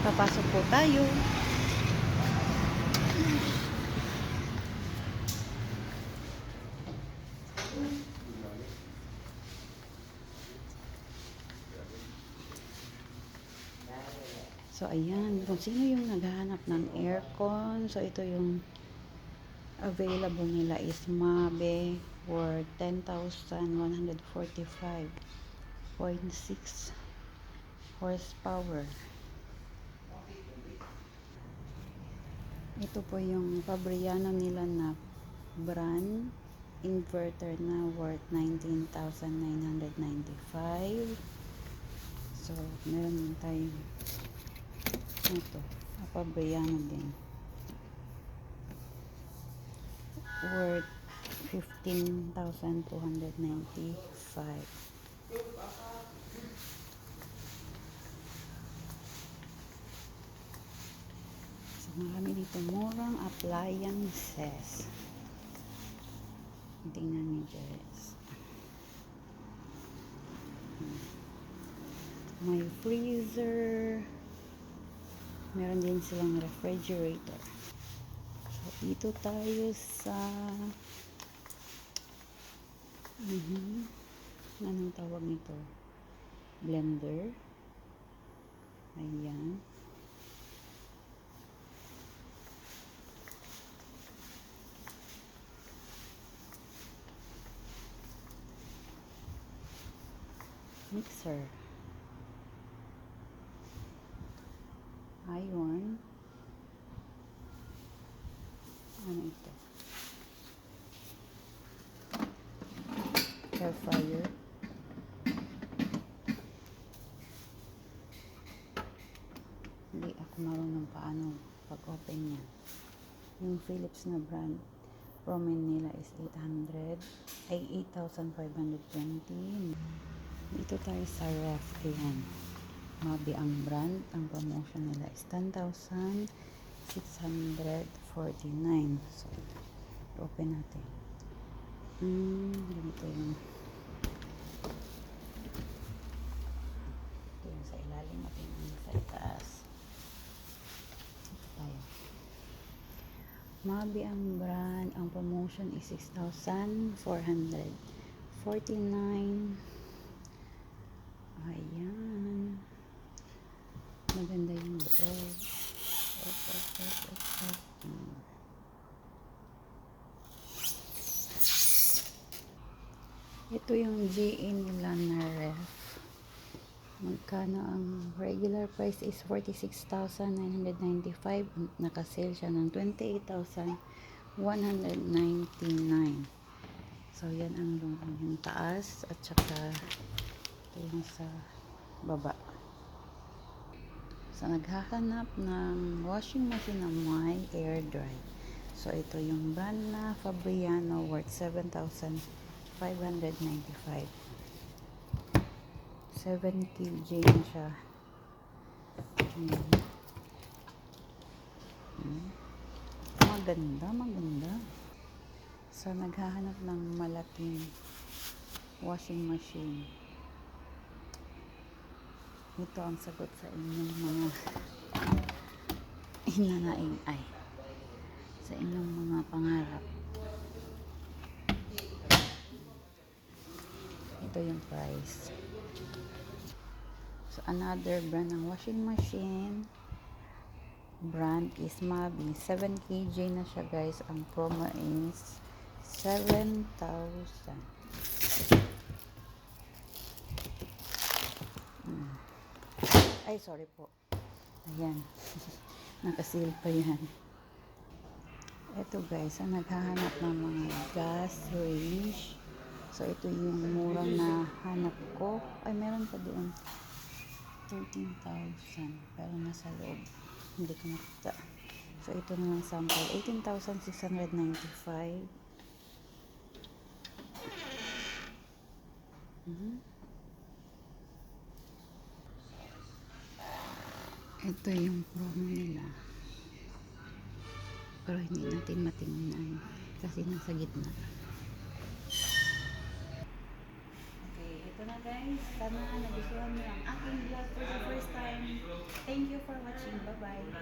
Papasok po tayo. So, ayan. Kung sino yung naghahanap ng aircon, so ito yung available nila is Mabe for 10,145.6 horsepower. Ito po yung Fabriano nila na brand inverter na worth 19,995. So, meron din tayong ito, Fabriano din. Worth 15,295. So, marami dito murang appliances. Tingnan niyo guys. Hmm. May freezer. Meron din silang refrigerator. So, dito tayo sa mhm anong tawag nito? Blender. Ayan. Mixer. Iron. Ano ito? Air fryer. Hindi ako marunong paano pag-open niya. Yung Philips na brand, Roman nila is 800, ay 8,520. Dito tayo sa ref. Ayan. Mabi ang brand. Ang promotion nila is 10,649. So, open natin. Hmm, ganito yung ito yung sa ilalim at yung sa itaas. Ito tayo. Mabi ang brand. Ang promotion is 6,449. Ayan. Maganda yung loob. Op, op, op, op, op. Ito yung GE nila na ref. Magkano ang regular price is 46,995. Nakasale siya ng 28,199. So, yan ang yung taas at saka ito yung sa baba. So, naghahanap ng washing machine na may air dry. So, ito yung brand na Fabriano worth 7,595. 7 kg na siya. Ayan. Hmm. Maganda, maganda. So, naghahanap ng malaking washing machine. Ito ang sagot sa inyong mga hinanaing ay sa inyong mga pangarap. Ito yung price. So, another brand ng washing machine brand is Mabi. 7 kg na siya guys. Ang promo is 7,000. Hmm. Ay, sorry po. Ayan. Nakasil pa yan. Ito guys, ang naghahanap ng mga gas range. So, ito yung murang na hanap ko. Ay, meron pa doon. 13,000. Pero nasa loob. Hindi ko nakita. So, ito na lang sample. 18,695. Mhm. Ito yung promo nila. Pero hindi natin matingnan. Kasi nasa gitna. Okay, ito na guys. Sana nagustuhan niyo ang aking vlog for the first time. Thank you for watching. Bye-bye.